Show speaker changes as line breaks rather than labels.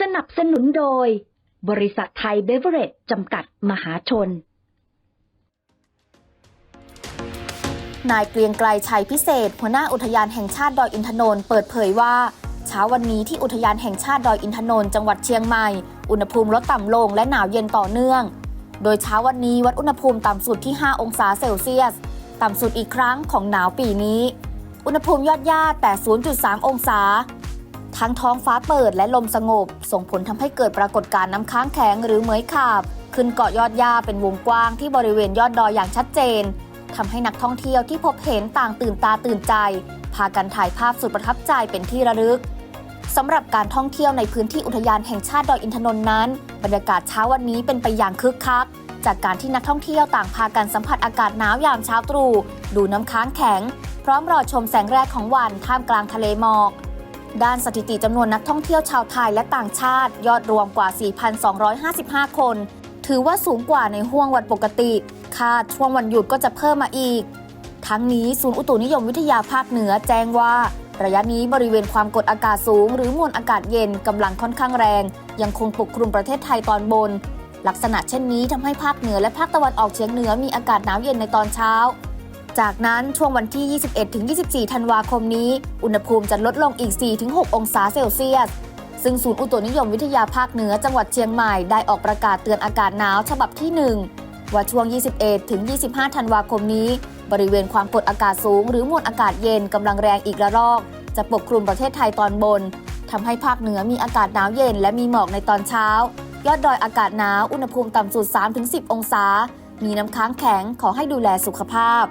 สนับสนุนโดย บริษัทไทยเบเวอเรจจำกัดมหาชน
นายเกรียงไกรชัยพิเศษ หัวหน้าอุทยานแห่งชาติดอยอินทนนท์เปิดเผยว่า เช้าวันนี้ที่อุทยานแห่งชาติดอยอินทนนท์จังหวัดเชียงใหม่ อุณหภูมิลดต่ำลงและหนาวเย็นต่อเนื่อง โดยเช้าวันนี้วัดอุณหภูมิต่ำสุดที่ 5 องศาเซลเซียส ต่ำสุดอีกครั้งของหนาวปีนี้ อุณหภูมิยอดย่าแต่0.3 องศา ทั้งท้องฟ้าเปิดและลมสงบ ส่งผลทำให้เกิดปรากฏการณ์น้ำค้างแข็งหรือเหมยขาบ ขึ้นเกาะยอดหญ้าเป็นวงกว้างที่บริเวณยอดดอยอย่างชัดเจนทำให้นักท่องเที่ยวที่พบเห็นต่างตื่นตาตื่นใจ พากันถ่ายภาพสุดประทับใจเป็นที่ระลึกสำหรับการท่องเที่ยวในพื้นที่อุทยานแห่งชาติดอยอินทนนท์นั้น บรรยากาศเช้าวันนี้เป็นไปอย่างคึกคัก จากการที่นักท่องเที่ยวต่างพากันสัมผัสอากาศหนาวยามเช้าตรู่ดูน้ำค้างแข็ง พร้อมรอชมแสงแรกของวันท่ามกลางทะเลหมอก ด้านสถิติจำนวนนักท่องเที่ยวชาวไทยและต่างชาติ ยอดรวมกว่า 4,255 คน ถือว่าสูงกว่าในห่วงวันปกติ คาดช่วงวันหยุดก็จะเพิ่มมาอีก ทั้งนี้ศูนย์อุตุนิยมวิทยาภาคเหนือแจ้งว่า ระยะนี้บริเวณความกดอากาศสูง หรือมวลอากาศเย็นกำลังค่อนข้างแรง ยังคงปกคลุมประเทศไทยตอนบน ลักษณะเช่นนี้ทำให้ภาคเหนือและภาคตะวันออกเฉียงเหนือมีอากาศหนาวเย็นในตอนเช้า จากนั้นช่วงวันที่ 21-24 ธันวาคมนี้ อุณหภูมิจะลดลงอีก 4-6 องศาเซลเซียส ซึ่งศูนย์อุตุนิยมวิทยาภาคเหนือจังหวัดเชียงใหม่ได้ออกประกาศเตือนอากาศหนาวฉบับที่ 1 ว่าช่วง 21-25 ธันวาคมนี้ บริเวณความกดอากาศสูง หรือมวลอากาศเย็นกำลังแรงอีกระลอก จะปกคลุมประเทศไทยตอนบนทำให้ภาคเหนือมีอากาศหนาวเย็นและมีหมอกในตอนเช้า ยอดดอยอากาศหนาวอุณหภูมิต่ำสุด 3-10 องศา มีน้ำค้างแข็งขอให้ดูแลสุขภาพ